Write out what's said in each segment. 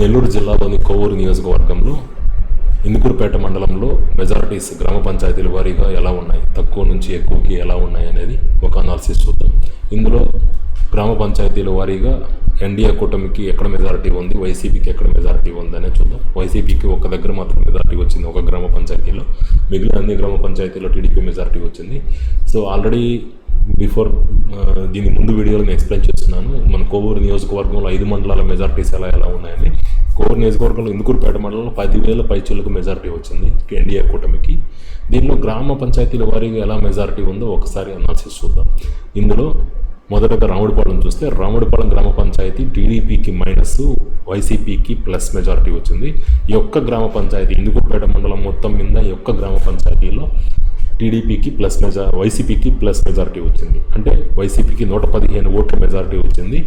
నెల్లూరు జిల్లాలోని కొవ్వూరు నియోజకవర్గంలో ఇందుకూరుపేట మండలంలో మెజారిటీస్ గ్రామ పంచాయతీల వారీగా ఎలా ఉన్నాయి? తక్కువ నుంచి ఎక్కువకి ఎలా ఉన్నాయి అనేది ఒక అనాలిసిస్ చూద్దాం. ఇందులో గ్రామ పంచాయతీల వారీగా ఎన్డీఏ కూటమికి ఎక్కడ మెజారిటీ ఉంది? వైసీపీకి ఎక్కడ మెజారిటీ ఉంది అనేది చూద్దాం. వైసీపీకి ఒక దగ్గర మాత్రం మెజారిటీ వచ్చింది ఒక గ్రామ పంచాయతీలో. మిగిలిన అన్ని గ్రామ పంచాయతీలో టీడీపీ మెజారిటీ వచ్చింది. సో ఆల్రెడీ బిఫోర్ దీని ముందు వీడియోలో నేను ఎక్స్ప్లెయిన్ చేస్తున్నాను. మన కోవూరు నియోజకవర్గంలో ఐదు మండలాల మెజారిటీస్ ఎలా ఎలా ఉన్నాయని. కోవూరు నియోజకవర్గంలో ఇందుకూరుపేట మండలంలో పదివేల పైచులకు మెజారిటీ వచ్చింది ఎన్డీఏ కూటమికి. దీనిలో గ్రామ పంచాయతీల వారీగా ఎలా మెజారిటీ ఉందో ఒకసారి అనాలిసిస్ చూద్దాం. ఇందులో మొదటగా రాముడిపాలెం చూస్తే రాముడిపాలెం గ్రామ పంచాయతీ టీడీపీకి మైనస్ వైసీపీకి ప్లస్ మెజారిటీ వచ్చింది. ఈ ఒక్క గ్రామ పంచాయతీ ఇందుకూరుపేట మండలం మొత్తం మీద ఈ ఒక్క గ్రామ పంచాయతీలో టీడీపీకి ప్లస్ మెజా వైసీపీకి ప్లస్ మెజారిటీ వచ్చింది. అంటే వైసీపీకి నూట పదిహేను ఓట్ల మెజారిటీ వచ్చింది.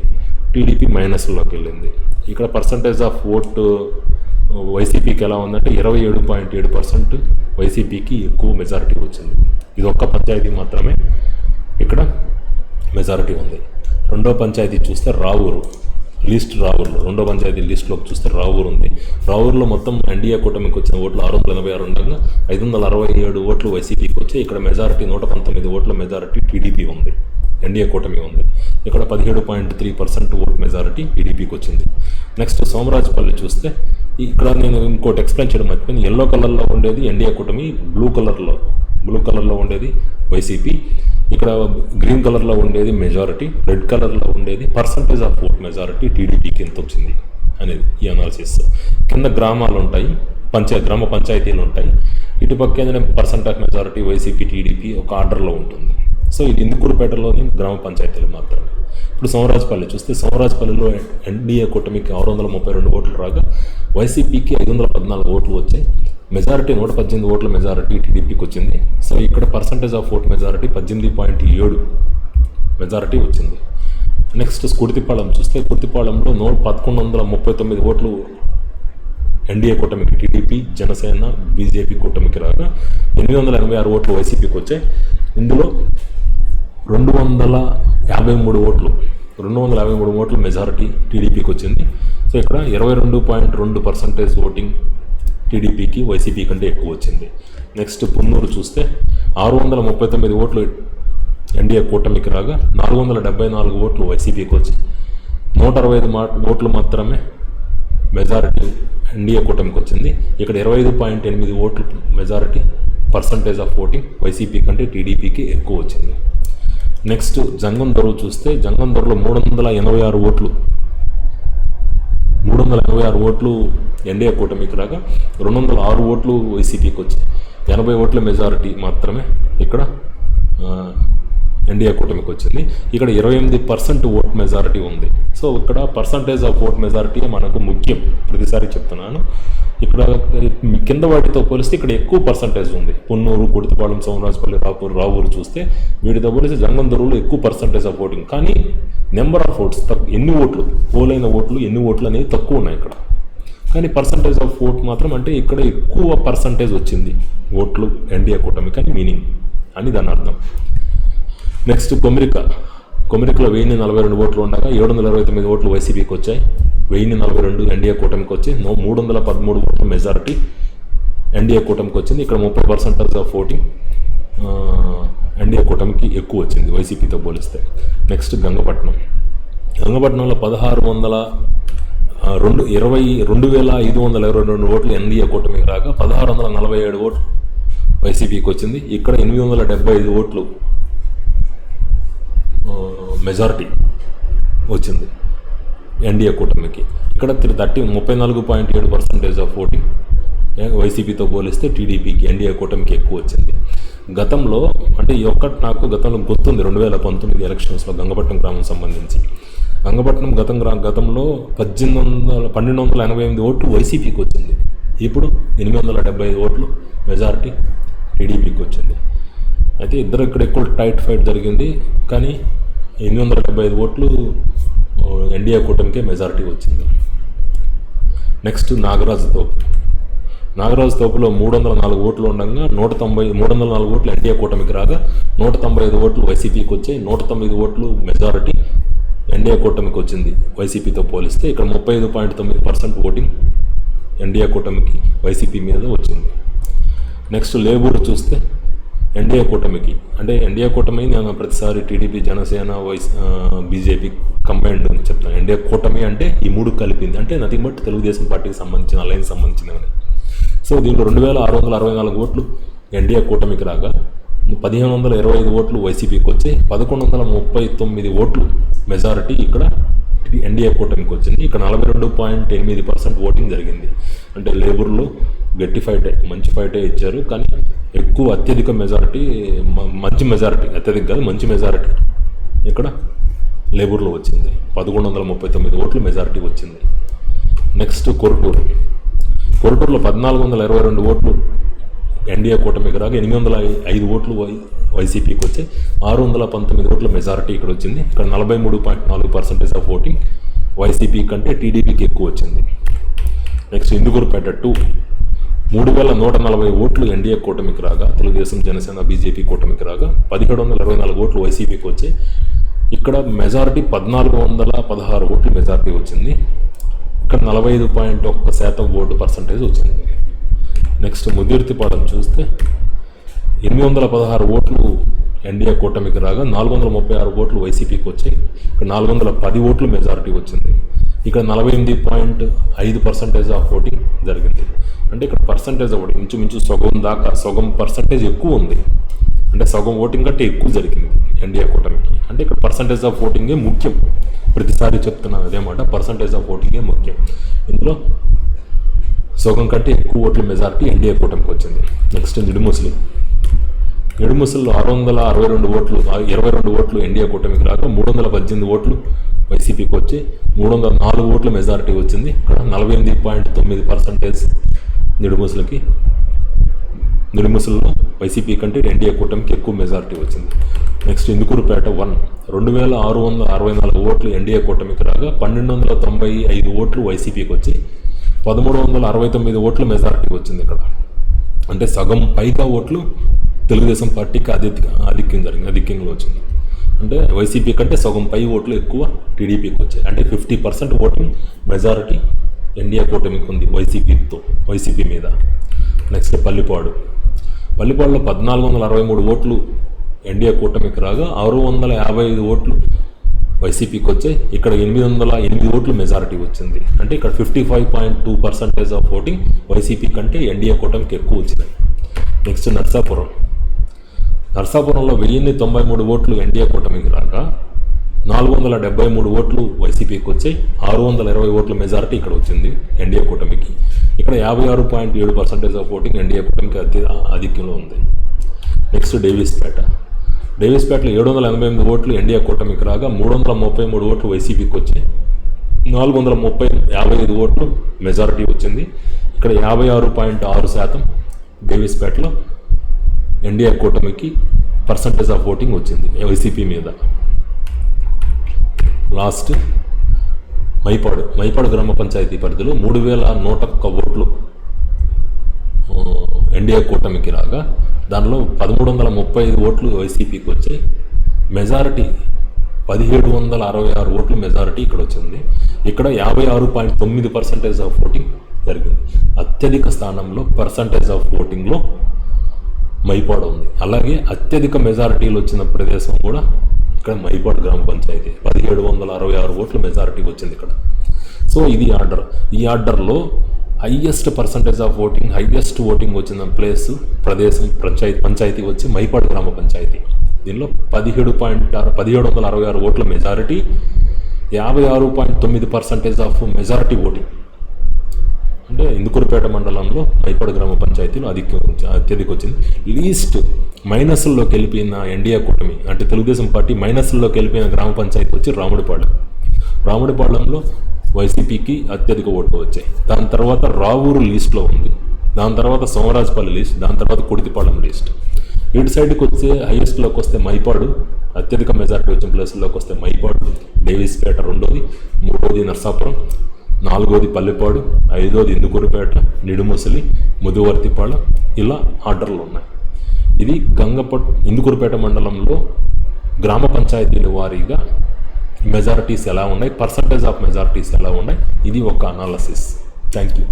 టీడీపీ మైనస్లోకి వెళ్ళింది. ఇక్కడ పర్సంటేజ్ ఆఫ్ ఓట్ వైసీపీకి ఎలా ఉందంటే ఇరవై ఏడు పాయింట్ ఏడు పర్సెంట్ వైసీపీకి ఎక్కువ మెజారిటీ వచ్చింది. ఇది ఒక్క పంచాయతీ మాత్రమే. ఇక్కడ మెజారిటీ ఉంది. రెండో పంచాయతీ చూస్తే రావూరు. లిస్ట్ రావూరులో రెండో పంచాయతీ లిస్టులోకి చూస్తే రావూరు ఉంది. రావూరులో మొత్తం ఎన్డీఏ కూటమికి వచ్చిన ఓట్లు ఆరు వందల ఎనభై ఆరు ఉండగా ఐదు వందల అరవై ఏడు ఓట్లు వైసీపీకి వచ్చి ఇక్కడ మెజారిటీ నూట పంతొమ్మిది ఓట్ల మెజారిటీ టీడీపీ ఉంది. ఎన్డీఏ కూటమి ఉంది. ఇక్కడ పదిహేడు point three percent vote majority టీడీపీకి వచ్చింది. నెక్స్ట్ సోమరాజపల్లి చూస్తే ఇక్కడ నేను ఇంకోటి ఎక్స్ప్లెయిన్ చేయడం మర్చిపోయింది ఎల్లో కలర్లో ఉండేది ఎన్డీఏ కూటమి బ్లూ కలర్లో. బ్లూ కలర్లో ఉండేది వైసీపీ ఇక్కడ గ్రీన్ కలర్లో ఉండేది మెజారిటీ రెడ్ కలర్లో ఉండేది పర్సంటేజ్ ఆఫ్ ఓట్ మెజారిటీ టీడీపీకి ఎంత వచ్చింది అనేది ఈ అనాలిసిస్ కింద గ్రామాలు ఉంటాయి పంచాయతీ గ్రామ పంచాయతీలు ఉంటాయి. ఇటుపక్క ఏంటంటే percent of majority YCP TDP ఒక ఆర్డర్లో ఉంటుంది. సో ఇది ఇందుకూరుపేటలోని గ్రామ పంచాయతీలు మాత్రమే. ఇప్పుడు సోమరాజపల్లి చూస్తే సోమరాజపల్లిలో ఎన్డీఏ కూటమికి ఆరు వందల ముప్పై రెండు ఓట్లు రాగా వైసీపీకి ఐదు వందల పద్నాలుగు ఓట్లు వచ్చాయి. మెజారిటీ నూట పద్దెనిమిది ఓట్ల మెజారిటీ టీడీపీకి వచ్చింది. సో ఇక్కడ పర్సంటేజ్ ఆఫ్ ఓట్ మెజారిటీ పద్దెనిమిది పాయింట్ ఏడు మెజారిటీ వచ్చింది. నెక్స్ట్ కుర్తిపాళెం చూస్తే కుర్తిపాళెంలో నూట పదకొండు వందల ముప్పై తొమ్మిది ఓట్లు ఎన్డీఏ కూటమికి టీడీపీ జనసేన బీజేపీ కూటమికి రాగా ఎనిమిది వందల ఎనభై ఆరు ఓట్లు వైసీపీకి వచ్చాయి. ఇందులో రెండు వందల యాభై మూడు ఓట్లు రెండు వందల యాభై మూడు ఓట్లు మెజారిటీ టీడీపీకి వచ్చింది. సో ఇక్కడ ఇరవై రెండు పాయింట్ రెండు పర్సంటేజ్ ఓటింగ్ టీడీపీకి వైసీపీ కంటే ఎక్కువ వచ్చింది. నెక్స్ట్ పున్నూరు చూస్తే ఆరు వందల ముప్పై తొమ్మిది ఓట్లు ఎన్డీఏ కూటమికి రాగా నాలుగు వందల డెబ్బై నాలుగు ఓట్లు వైసీపీకి వచ్చి నూట అరవై ఐదు మా ఓట్లు మాత్రమే మెజారిటీ ఎన్డీఏ కూటమికి వచ్చింది. ఇక్కడ ఇరవై ఐదు పాయింట్ ఎనిమిది ఓట్లు majority percentage of voting YCP కంటే టీడీపీకి ఎక్కువ వచ్చింది. నెక్స్ట్ జంగం దొరవ చూస్తే జంగం దొరలో మూడు వందల ఎనభై ఆరు ఓట్లు మూడు వందల ఎనభై ఆరు ఓట్లు ఎన్డీఏ కూటమికి రాగా రెండు వందల ఆరు ఓట్లు వైసీపీకి వచ్చాయి ఎనభై ఓట్ల మెజారిటీ మాత్రమే ఇక్కడ ఎన్డీఏ కూటమికి వచ్చింది ఇక్కడ ఇరవై ఎనిమిది పర్సెంట్ ఓట్ మెజారిటీ ఉంది. సో ఇక్కడ పర్సంటేజ్ ఆఫ్ ఓట్ మెజారిటీ మనకు ముఖ్యం. ప్రతిసారి చెప్తున్నాను. ఇక్కడ కింద వాటితో పోలిస్తే ఇక్కడ ఎక్కువ పర్సంటేజ్ ఉంది. పొన్నూరు కుడితపాలెం సోమరాజపల్లి రాపూర్ రావూరు చూస్తే వీటితో పోలిస్తే జంగందరూలో ఎక్కువ పర్సంటేజ్ ఆఫ్ ఓటింగ్. కానీ నెంబర్ ఆఫ్ ఓట్స్ తక్కువ ఎన్ని ఓట్లు పోలైన ఓట్లు ఎన్ని ఓట్లు అనేవి తక్కువ ఉన్నాయి ఇక్కడ. కానీ పర్సంటేజ్ ఆఫ్ ఓట్ మాత్రం అంటే ఇక్కడ ఎక్కువ పర్సంటేజ్ వచ్చింది. ఓట్లు ఎన్డీఏ కూటమి కానీ మీనింగ్ అని దాని అర్థం. నెక్స్ట్ కొమిరిక. కొమిరికలో వెయ్యి నలభై రెండు ఓట్లు ఉండగా ఏడు వందల ఇరవై తొమ్మిది ఓట్లు వైసీపీకి వచ్చాయి. వెయ్యి నలభై రెండు ఎన్డీఏ కూటమికి వచ్చి మూడు వందల పదమూడు ఓట్ల మెజారిటీ ఎన్డీఏ కూటమికి వచ్చింది. ఇక్కడ ముప్పై పర్సెంటేజ్ ఆఫ్ ఓటింగ్ ఎన్డీఏ కూటమికి ఎక్కువ వచ్చింది వైసీపీతో పోలిస్తే. నెక్స్ట్ గంగపట్నం. గంగపట్నంలో పదహారు వందల రెండు ఇరవై రెండు వేల ఐదు వందల ఇరవై రెండు ఓట్లు ఎన్డీఏ కూటమికి రాగా పదహారు వందల నలభై ఏడు ఓట్లు వైసీపీకి వచ్చింది. ఇక్కడ ఎనిమిది వందల డెబ్బై ఐదు ఓట్లు మెజారిటీ వచ్చింది ఎన్డీఏ కూటమికి. ఇక్కడ థర్టీ ముప్పై నాలుగు పాయింట్ ఏడు పర్సెంటేజ్ ఆఫ్ ఓటింగ్ వైసీపీతో పోలిస్తే టీడీపీకి ఎన్డీఏ కూటమికి ఎక్కువ వచ్చింది. గతంలో అంటే ఈ ఒక్కటి నాకు గతంలో గుర్తుంది రెండు వేల పంతొమ్మిది ఎలక్షన్స్లో గంగపట్నం గ్రామం సంబంధించి. గంగపట్నం గతం గ్రా గతంలో పద్దెనిమిది వందల పన్నెండు వందల ఎనభై ఎనిమిది ఓట్లు వైసీపీకి వచ్చింది. ఇప్పుడు ఎనిమిది వందల డెబ్బై ఐదు ఓట్లు మెజారిటీ టీడీపీకి వచ్చింది. అయితే ఇద్దరు ఇక్కడ ఎక్కువ టైట్ ఫైట్ జరిగింది కానీ ఎనిమిది వందల డెబ్బై ఐదు ఓట్లు ఎన్డీఏ కూటమికే మెజారిటీ వచ్చింది. నెక్స్ట్ నాగరాజుతో నాగరాజు తోపులో మూడు వందల నాలుగు ఓట్లు ఉండగా నూట తొంభై మూడు వందల నాలుగు ఓట్లు ఎన్డీఏ కూటమికి రాగా నూట తొంభై ఐదు ఓట్లు వైసీపీకి వచ్చాయి. నూట తొమ్మిది ఓట్లు మెజారిటీ ఎన్డీఏ కూటమికి వచ్చింది. వైసీపీతో పోలిస్తే ఇక్కడ ముప్పై ఐదు పాయింట్ తొమ్మిది పర్సెంట్ ఓటింగ్ ఎన్డీఏ కూటమికి వైసీపీ మీద వచ్చింది. నెక్స్ట్ లేబర్ చూస్తే ఎన్డీఏ కూటమికి. అంటే ఎన్డీఏ కూటమి నేను ప్రతిసారి TDP Janasena vice BJP combined అని చెప్తాను ఎన్డీఏ కూటమి అంటే ఈ మూడు కలిపింది. అంటే నథింగ్ బట్ తెలుగుదేశం పార్టీకి సంబంధించిన అలయన్స్ సంబంధించినవి సో దీంట్లో రెండు వేల ఆరు వందల అరవై నాలుగు ఓట్లు ఎన్డీఏ కూటమికి రాగా పదిహేను వందల ఇరవై ఐదు ఓట్లు వైసీపీకి వచ్చి పదకొండు వందల ముప్పై తొమ్మిది ఓట్లు మెజారిటీ ఇక్కడ ఎన్డీఏ కూటమికి వచ్చింది ఇక్కడ నలభై రెండు పాయింట్ ఎనిమిది పర్సెంట్ ఓటింగ్ జరిగింది. అంటే లేబర్లో గట్టి ఫైటే మంచి ఫైటే ఇచ్చారు. కానీ ఎక్కువ అత్యధిక మెజారిటీ మ- మంచి మెజారిటీ అత్యధిక కాదు మంచి మెజారిటీ ఇక్కడ లేబర్లో వచ్చింది. పదకొండు వందల ముప్పై తొమ్మిది ఓట్లు మెజారిటీ వచ్చింది. నెక్స్ట్ కొరటూరు కొరటూరులో పద్నాలుగు వందల ఇరవై రెండు ఓట్లు ఎన్డీఏ కూటమికి రాగా ఎనిమిది వందల ఐదు ఓట్లు వై వైసీపీకి వచ్చి ఆరు వందల పంతొమ్మిది ఓట్ల మెజారిటీ ఇక్కడ వచ్చింది. ఇక్కడ నలభై మూడు పాయింట్ నాలుగు పర్సెంటేజ్ ఆఫ్ ఓటింగ్ వైసీపీ కంటే టీడీపీకి ఎక్కువ వచ్చింది. నెక్స్ట్ ఇందుకూరుపేట టూ మూడు వేల నూట నలభై ఓట్లు ఎన్డీఏ కూటమికి రాగా తెలుగుదేశం జనసేన బీజేపీ కూటమికి రాగా పదిహేడు వందల ఇరవై నాలుగు ఓట్లు వైసీపీకి వచ్చి ఇక్కడ మెజారిటీ పద్నాలుగు వందల పదహారు ఓట్లు మెజారిటీ వచ్చింది. ఇక్కడ నలభై ఐదు పాయింట్ ఒక్క శాతం ఓటు పర్సంటేజ్ వచ్చింది. నెక్స్ట్ ముదిర్తిపాడం చూస్తే ఎనిమిది వందల పదహారు ఓట్లు ఎన్డీఏ కూటమికి రాగా నాలుగు వందల ముప్పై ఆరు ఓట్లు వైసీపీకి వచ్చాయి. ఇక్కడ నాలుగు వందల పది ఓట్లు మెజారిటీ వచ్చింది. ఇక్కడ నలభై ఎనిమిది పాయింట్ ఐదు పర్సెంటేజ్ ఆఫ్ ఓటింగ్ జరిగింది. అంటే ఇక్కడ పర్సంటేజ్ ఒకటి ఇంచుమించు సగం దాకా సగం పర్సంటేజ్ ఎక్కువ ఉంది. అంటే సగం ఓటింగ్ కంటే ఎక్కువ జరిగింది ఎన్డీఏ కూటమి. అంటే ఇక్కడ పర్సంటేజ్ ఆఫ్ ఓటింగే ముఖ్యం. ప్రతిసారి చెప్తున్నాను అదేమాట పర్సంటేజ్ ఆఫ్ ఓటింగే ముఖ్యం. ఇందులో సగం కంటే ఎక్కువ ఓట్ల మెజారిటీ ఎన్డీఏ కూటమికి వచ్చింది. నెక్స్ట్ నిడుముసలి నిడుముసల్లో ఆరు వందల అరవై రెండు ఓట్లు ఆ ఇరవై రెండు ఓట్లు ఎన్డీఏ కూటమికి రాగా మూడు వందల పద్దెనిమిది ఓట్లు వైసీపీకి వచ్చి మూడు వందల నాలుగు ఓట్ల మెజారిటీ వచ్చింది. ఇక్కడ నలభై ఎనిమిది పాయింట్ తొమ్మిది పర్సెంటేజ్ నిడుముసలకి నిడుముసల్లో వైసీపీ కంటే ఎన్డీఏ కూటమికి ఎక్కువ మెజారిటీ వచ్చింది. Next Indukurpet one. రెండు వేల ఆరు వందల అరవై నాలుగు ఓట్లు ఎన్డీఏ కూటమికి రాగా పన్నెండు వందల తొంభై ఐదు ఓట్లు వైసీపీకి వచ్చి పదమూడు వందల అరవై తొమ్మిది ఓట్ల మెజారిటీ వచ్చింది ఇక్కడ. అంటే సగం పైగా ఓట్లు తెలుగుదేశం పార్టీకి ఆధిక్య ఆధిక్యం జరిగింది ఆధిక్యంలో వచ్చింది. అంటే వైసీపీ కంటే సగం పై ఓట్లు ఎక్కువ టీడీపీకి వచ్చాయి. అంటే fifty percent voting majority NDA కూటమికి ఉంది వైసీపీతో వైసీపీ మీద. నెక్స్ట్ పల్లిపాడు. పల్లిపాడులో పద్నాలుగు వందల అరవై మూడు ఓట్లు ఎన్డీఏ కూటమికి రాగా ఆరు వందల యాభై ఐదు ఓట్లు వైసీపీకి వచ్చాయి. ఇక్కడ ఎనిమిది వందల ఎనిమిది ఓట్లు మెజారిటీ వచ్చింది. అంటే ఇక్కడ fifty five point two percentage of voting YCP కంటే ఎన్డీఏ కూటమికి ఎక్కువ వచ్చింది. నెక్స్ట్ నర్సాపురం. నర్సాపురంలో వెయ్యిన్ని తొంభై మూడు ఓట్లు ఎన్డీఏ కూటమికి రాగా నాలుగు వందల డెబ్బై మూడు ఓట్లు వైసీపీకి వచ్చాయి. ఆరు వందల ఇరవై ఓట్ల మెజారిటీ ఇక్కడ వచ్చింది ఎన్డీఏ కూటమికి. ఇక్కడ యాభై ఆరు పాయింట్ ఏడు పర్సెంటేజ్ ఆఫ్ ఓటింగ్ ఎన్డీఏ కూటమికి అతి ఆధిక్యంలో ఉంది. నెక్స్ట్ డేవిస్పేట. డేవిస్పేటలో ఏడు వందల ఎనభై ఎనిమిది ఓట్లు ఎన్డీఏ కూటమికి రాగా మూడు వందల ముప్పై మూడు ఓట్లు వైసీపీకి వచ్చాయి. నాలుగు వందల ముప్పై యాభై ఐదు ఓట్లు మెజారిటీ వచ్చింది. ఇక్కడ యాభై ఆరు పాయింట్ ఆరు శాతం డేవిస్పేటలో ఎన్డీఏ కూటమికి పర్సంటేజ్ ఆఫ్ ఓటింగ్ వచ్చింది వైసీపీ మీద. లాస్ట్ మైపాడు మైపాడు గ్రామ పంచాయతీ పరిధిలో మూడు వేల నూట ఒక్క ఓట్లు ఎన్డీఏ కూటమికి రాగా దానిలో పదమూడు వందల ముప్పై ఐదు ఓట్లు వైసీపీకి వచ్చాయి. మెజారిటీ పదిహేడు వందల అరవై ఆరు ఓట్లు మెజారిటీ ఇక్కడ వచ్చింది. ఇక్కడ యాభై ఆరు పాయింట్ తొమ్మిది పర్సెంటేజ్ ఆఫ్ ఓటింగ్ జరిగింది. అత్యధిక స్థానంలో పర్సంటేజ్ ఆఫ్ ఓటింగ్లో మైపాడు ఉంది. అలాగే అత్యధిక మెజారిటీలు వచ్చిన ప్రదేశం కూడా ఇక్కడ మైపాడు గ్రామ పంచాయతీ. పదిహేడు వందల అరవై ఆరు ఓట్ల మెజారిటీ వచ్చింది ఇక్కడ. సో ఇది ఆర్డర్. ఈ ఆర్డర్లో highest percentage of voting highest voting వచ్చిన ప్లేస్ ప్రదేశం పంచాయతీ పంచాయతీ వచ్చి మైపాడు గ్రామ పంచాయతీ. దీనిలో పదిహేడు పాయింట్ ఆరు పదిహేడు వందల అరవై ఆరు ఓట్ల మెజారిటీ యాభై ఆరు పాయింట్ తొమ్మిది పర్సంటేజ్ ఆఫ్ మెజారిటీ ఓటింగ్. అంటే ఇందుకూరుపేట మండలంలో మైపాడు గ్రామ పంచాయతీలో అధిక అత్యధిక వచ్చింది లీస్ట్ మైనస్ల్లోకి వెళ్ళిపోయిన ఎన్డీఏ కూటమి అంటే తెలుగుదేశం పార్టీ మైనస్ల్లోకి వెళ్ళిపోయిన గ్రామ పంచాయతీ వచ్చి రాముడిపాళెం. రాముడిపాళెంలో వైసీపీకి అత్యధిక ఓట్లు వచ్చాయి. దాని తర్వాత రావూరు లీస్ట్లో ఉంది. దాని తర్వాత సోమరాజపల్లి లీస్ట్ దాని తర్వాత కుడితిపాళెం లీస్ట్. ఇటు సైడ్కి వస్తే హైయెస్ట్లోకి వస్తే మైపాడు అత్యధిక మెజారిటీ వచ్చిన ప్లేసుల్లోకి వస్తే మైపాడు డేవిస్పేట రెండోది మూడోది నర్సాపురం నాలుగోది పల్లెపాడు ఐదోది ఇందుకూరుపేట నిడుముసలి ముదువర్తిపాళ ఇలా ఆర్డర్లు ఉన్నాయి ఇది గంగపట్ ఇందుకూరుపేట మండలంలో గ్రామ పంచాయతీల వారీగా మెజారిటీస్ ఎలా ఉన్నాయి? పర్సంటేజ్ ఆఫ్ మెజారిటీస్ ఎలా ఉన్నాయి? ఇది ఒక అనాలసిస్. Thank you.